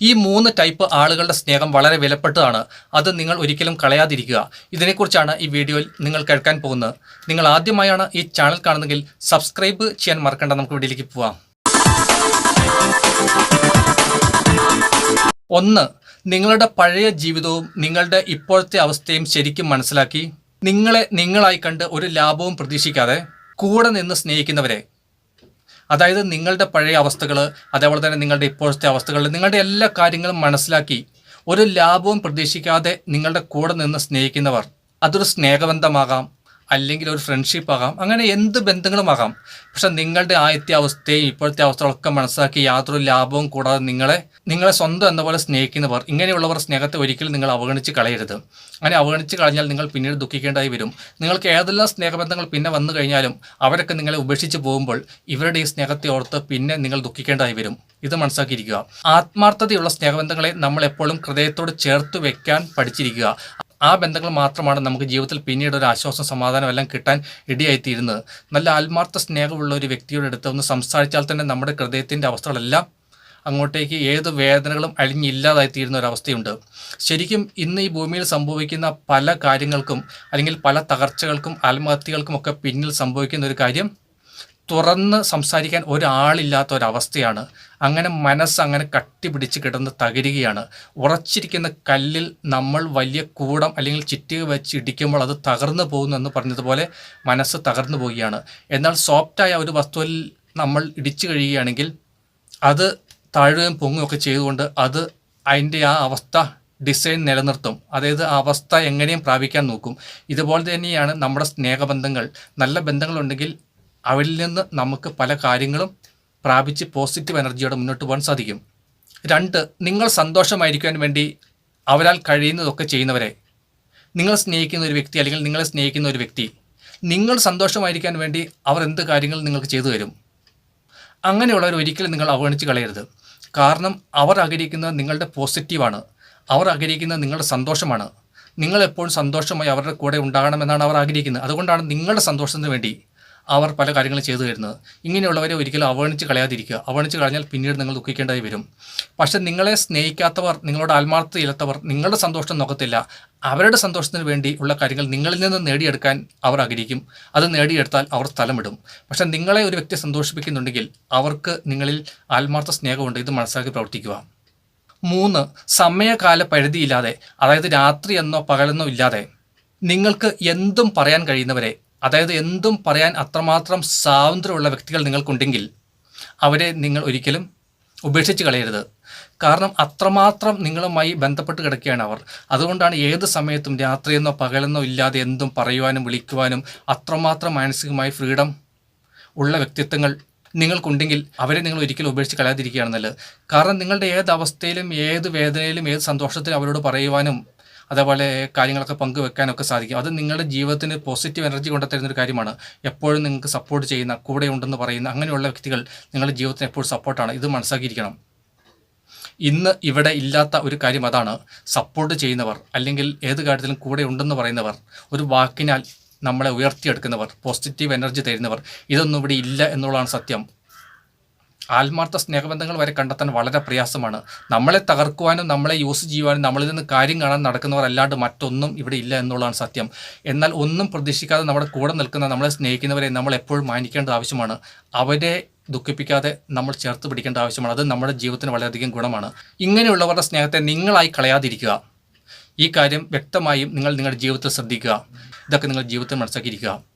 ഈ മൂന്ന് ടൈപ്പ് ആളുകളുടെ സ്നേഹം വളരെ വിലപ്പെട്ടതാണ്. അത് നിങ്ങൾ ഒരിക്കലും കളയാതിരിക്കുക. ഇതിനെക്കുറിച്ചാണ് ഈ വീഡിയോയിൽ നിങ്ങൾ കേൾക്കാൻ പോകുന്നത്. നിങ്ങൾ ആദ്യമായാണ് ഈ ചാനൽ കാണുന്നതെങ്കിൽ സബ്സ്ക്രൈബ് ചെയ്യാൻ മറക്കണ്ട. നമുക്ക് വീഡിയോയിലേക്ക് പോവാം. ഒന്ന് നിങ്ങളുടെ പഴയ ജീവിതവും നിങ്ങളുടെ ഇപ്പോഴത്തെ അവസ്ഥയും ശരിക്കും മനസ്സിലാക്കി. നിങ്ങളെ നിങ്ങളായി കണ്ട് ഒരു ലാഭവും പ്രതീക്ഷിക്കാതെ കൂടെ നിന്ന് സ്നേഹിക്കുന്നവരെ. അതായത് നിങ്ങളുടെ പഴയ അവസ്ഥകൾ അതേപോലെ തന്നെ നിങ്ങളുടെ ഇപ്പോഴത്തെ അവസ്ഥകൾ നിങ്ങളുടെ എല്ലാ കാര്യങ്ങളും മനസ്സിലാക്കി ഒരു ലാഭവും പ്രതീക്ഷിക്കാതെ നിങ്ങളുടെ കൂടെ നിന്ന് സ്നേഹിക്കുന്നവർ അതൊരു സ്നേഹബന്ധമാകാം. അല്ലെങ്കിൽ ഒരു ഫ്രണ്ട്ഷിപ്പ് ആകാം. അങ്ങനെ എന്ത് ബന്ധങ്ങളും ആകാം. പക്ഷെ നിങ്ങളുടെ ആദ്യത്തെ അവസ്ഥയും ഇപ്പോഴത്തെ അവസ്ഥകളൊക്കെ മനസ്സിലാക്കി യാതൊരു ലാഭവും കൂടാതെ നിങ്ങളെ നിങ്ങളെ സ്വന്തം എന്ന പോലെ സ്നേഹിക്കുന്നവർ ഇങ്ങനെയുള്ളവർ സ്നേഹത്തെ ഒരിക്കലും നിങ്ങൾ അവഗണിച്ച് കളയരുത്. അങ്ങനെ അവഗണിച്ച് കളഞ്ഞാൽ നിങ്ങൾ പിന്നീട് ദുഃഖിക്കേണ്ടതായി വരും. നിങ്ങൾക്ക് ഏതെല്ലാം സ്നേഹബന്ധങ്ങൾ പിന്നെ വന്നു കഴിഞ്ഞാലും അവരൊക്കെ നിങ്ങളെ ഉപേക്ഷിച്ച് പോകുമ്പോൾ ഇവരുടെ ഈ സ്നേഹത്തെ ഓർത്ത് പിന്നെ നിങ്ങൾ ദുഃഖിക്കേണ്ടതായി വരും. ഇത് മനസ്സിലാക്കിയിരിക്കുക. ആത്മാർത്ഥതയുള്ള സ്നേഹബന്ധങ്ങളെ നമ്മൾ എപ്പോഴും ഹൃദയത്തോട് ചേർത്ത് വെക്കാൻ പഠിച്ചിരിക്കുക. ആ ബന്ധങ്ങൾ മാത്രമാണ് നമുക്ക് ജീവിതത്തിൽ പിന്നീട് ഒരു ആശ്വാസം സമാധാനം എല്ലാം കിട്ടാൻ ഇടയായിത്തീരുന്നത്. നല്ല ആത്മാർത്ഥ സ്നേഹമുള്ള ഒരു വ്യക്തിയുടെ അടുത്ത് ഒന്ന് സംസാരിച്ചാൽ തന്നെ നമ്മുടെ ഹൃദയത്തിന്റെ അവസ്ഥകളെല്ലാം അങ്ങോട്ടേക്ക് ഏത് വേദനകളും അഴിഞ്ഞില്ലാതായിത്തീരുന്ന ഒരവസ്ഥയുണ്ട് ശരിക്കും ഇന്ന് ഈ ഭൂമിയിൽ സംഭവിക്കുന്ന പല കാര്യങ്ങൾക്കും അല്ലെങ്കിൽ പല തകർച്ചകൾക്കും ആത്മഹത്യകൾക്കും ഒക്കെ പിന്നിൽ സംഭവിക്കുന്ന ഒരു കാര്യം തുറന്ന് സംസാരിക്കാൻ ഒരാളില്ലാത്ത ഒരവസ്ഥയാണ്. അങ്ങനെ മനസ്സ് അങ്ങനെ കട്ടിപിടിച്ച് കിടന്ന് തകരുകയാണ്. ഉറച്ചിരിക്കുന്ന കല്ലിൽ നമ്മൾ വലിയ കൂടം അല്ലെങ്കിൽ ചിറ്റിക വെച്ച് ഇടിക്കുമ്പോൾ അത് തകർന്നു പോകുന്നെന്ന് പറഞ്ഞതുപോലെ മനസ്സ് തകർന്നു പോവുകയാണ്. എന്നാൽ സോഫ്റ്റായ ഒരു വസ്തുവിൽ നമ്മൾ ഇടിച്ചു കഴിയുകയാണെങ്കിൽ അത് താഴുകയും പൊങ്ങുകയൊക്കെ ചെയ്തുകൊണ്ട് അത് അതിന്റെ ആ അവസ്ഥ ഡിസൈൻ നിലനിർത്തും. അതായത് ആ അവസ്ഥ എങ്ങനെയും പ്രാപിക്കാൻ നോക്കും. ഇതുപോലെ തന്നെയാണ് നമ്മുടെ സ്നേഹബന്ധങ്ങൾ. നല്ല ബന്ധങ്ങളുണ്ടെങ്കിൽ അവരിൽ നിന്ന് നമുക്ക് പല കാര്യങ്ങളും പ്രാപിച്ച് പോസിറ്റീവ് എനർജിയോടെ മുന്നോട്ട് പോകാൻ സാധിക്കും. രണ്ട് നിങ്ങൾ സന്തോഷമായിരിക്കാൻ വേണ്ടി അവരാൽ കഴിയുന്നതൊക്കെ ചെയ്യുന്നവരെ. നിങ്ങൾ സ്നേഹിക്കുന്ന ഒരു വ്യക്തി അല്ലെങ്കിൽ നിങ്ങളെ സ്നേഹിക്കുന്ന ഒരു വ്യക്തി. നിങ്ങൾ സന്തോഷമായിരിക്കാൻ വേണ്ടി അവർ എന്ത് കാര്യങ്ങൾ നിങ്ങൾക്ക് ചെയ്തു തരും. അങ്ങനെയുള്ളവർ ഒരിക്കലും നിങ്ങൾ അവഗണിച്ച് കളയരുത്. കാരണം അവർ ആഗ്രഹിക്കുന്നത് നിങ്ങളുടെ പോസിറ്റീവാണ് അവർ ആഗ്രഹിക്കുന്നത് നിങ്ങളുടെ സന്തോഷമാണ്. നിങ്ങളെപ്പോഴും സന്തോഷമായി അവരുടെ കൂടെ ഉണ്ടാകണമെന്നാണ് അവർ ആഗ്രഹിക്കുന്നത്. അതുകൊണ്ടാണ് നിങ്ങളുടെ സന്തോഷത്തിന് വേണ്ടി അവർ പല കാര്യങ്ങളും ചെയ്തു തരുന്നത്. ഇങ്ങനെയുള്ളവരെ ഒരിക്കലും അവഗണിച്ച് കളയാതിരിക്കുക. അവഗണിച്ച് കളഞ്ഞാൽ പിന്നീട് നിങ്ങൾ ദുഃഖിക്കേണ്ടതായി വരും. പക്ഷേ നിങ്ങളെ സ്നേഹിക്കാത്തവർ നിങ്ങളുടെ ആത്മാർത്ഥതയില്ലാത്തവർ നിങ്ങളുടെ സന്തോഷം നോക്കത്തില്ല. അവരുടെ സന്തോഷത്തിന് വേണ്ടി ഉള്ള കാര്യങ്ങൾ നിങ്ങളിൽ നിന്ന് നേടിയെടുക്കാൻ അവർ ആഗ്രഹിക്കും. അത് നേടിയെടുത്താൽ അവർ സ്ഥലമിടും. പക്ഷേ നിങ്ങളെ ഒരു വ്യക്തി സന്തോഷിപ്പിക്കുന്നുണ്ടെങ്കിൽ അവർക്ക് നിങ്ങളിൽ ആത്മാർത്ഥ സ്നേഹമുണ്ട്. ഇത് മനസ്സിലാക്കി പ്രവർത്തിക്കുക. മൂന്ന് സമയകാല പരിധിയില്ലാതെ അതായത് രാത്രി എന്നോ പകലെന്നോ ഇല്ലാതെ നിങ്ങൾക്ക് എന്തും പറയാൻ കഴിയുന്നവരെ അതായത് എന്തും പറയാൻ അത്രമാത്രം സ്വാതന്ത്ര്യമുള്ള വ്യക്തികൾ നിങ്ങൾക്കുണ്ടെങ്കിൽ അവരെ നിങ്ങൾ ഒരിക്കലും ഉപേക്ഷിച്ച് കളയരുത്. കാരണം അത്രമാത്രം നിങ്ങളുമായി ബന്ധപ്പെട്ട് കിടക്കുകയാണ് അവർ. അതുകൊണ്ടാണ് ഏത് സമയത്തും രാത്രിയെന്നോ പകലെന്നോ ഇല്ലാതെ എന്തും പറയുവാനും വിളിക്കുവാനും അത്രമാത്രം മാനസികമായി ഫ്രീഡം ഉള്ള വ്യക്തിത്വങ്ങൾ നിങ്ങൾക്കുണ്ടെങ്കിൽ അവരെ നിങ്ങൾ ഒരിക്കലും ഉപേക്ഷിച്ച് കളയാതിരിക്കുകയാണ് നല്ലത് കാരണം നിങ്ങളുടെ ഏത് അവസ്ഥയിലും ഏത് വേദനയിലും ഏത് സന്തോഷത്തിലും അവരോട് പറയുവാനും അതേപോലെ കാര്യങ്ങളൊക്കെ പങ്കുവെക്കാനൊക്കെ സാധിക്കും. അത് നിങ്ങളുടെ ജീവിതത്തിന് പോസിറ്റീവ് എനർജി കൊണ്ടുതരുന്ന ഒരു കാര്യമാണ്. എപ്പോഴും നിങ്ങൾക്ക് സപ്പോർട്ട് ചെയ്യുന്ന കൂടെ ഉണ്ടെന്ന് പറയുന്ന അങ്ങനെയുള്ള വ്യക്തികൾ നിങ്ങളുടെ ജീവിതത്തിന് എപ്പോഴും സപ്പോർട്ടാണ് ഇത് മനസ്സിലാക്കിയിരിക്കണം ഇന്ന് ഇവിടെ ഇല്ലാത്ത ഒരു കാര്യം അതാണ്. സപ്പോർട്ട് ചെയ്യുന്നവർ അല്ലെങ്കിൽ ഏത് കാര്യത്തിലും കൂടെ ഉണ്ടെന്ന് പറയുന്നവർ ഒരു വാക്കിനാൽ നമ്മളെ ഉയർത്തിയെടുക്കുന്നവർ പോസിറ്റീവ് എനർജി തരുന്നവർ ഇതൊന്നും ഇവിടെ ഇല്ല എന്നുള്ളതാണ് സത്യം. ആത്മാർത്ഥ സ്നേഹബന്ധങ്ങൾ വരെ കണ്ടെത്താൻ വളരെ പ്രയാസമാണ്. നമ്മളെ തകർക്കുവാനും നമ്മളെ യൂസ് ചെയ്യുവാനും നമ്മളിൽ നിന്ന് കാര്യം കാണാൻ നടക്കുന്നവർ അല്ലാണ്ട് മറ്റൊന്നും ഇവിടെ ഇല്ല എന്നുള്ളതാണ് സത്യം. എന്നാൽ ഒന്നും പ്രതീക്ഷിക്കാതെ നമ്മുടെ കൂടെ നിൽക്കുന്ന നമ്മളെ സ്നേഹിക്കുന്നവരെ നമ്മൾ എപ്പോഴും മാനിക്കേണ്ട ആവശ്യമാണ്. അവരെ ദുഃഖിപ്പിക്കാതെ നമ്മൾ ചേർത്ത് പിടിക്കേണ്ട ആവശ്യമാണ്. അത് നമ്മുടെ ജീവിതത്തിന് വളരെയധികം ഗുണമാണ്. ഇങ്ങനെയുള്ളവരുടെ സ്നേഹത്തെ നിങ്ങളായി കളയാതിരിക്കുക. ഈ കാര്യം വ്യക്തമായും നിങ്ങൾ നിങ്ങളുടെ ജീവിതത്തിൽ ശ്രദ്ധിക്കുക. ഇതൊക്കെ നിങ്ങൾ ജീവിതത്തിൽ മനസ്സിലാക്കിയിരിക്കുക.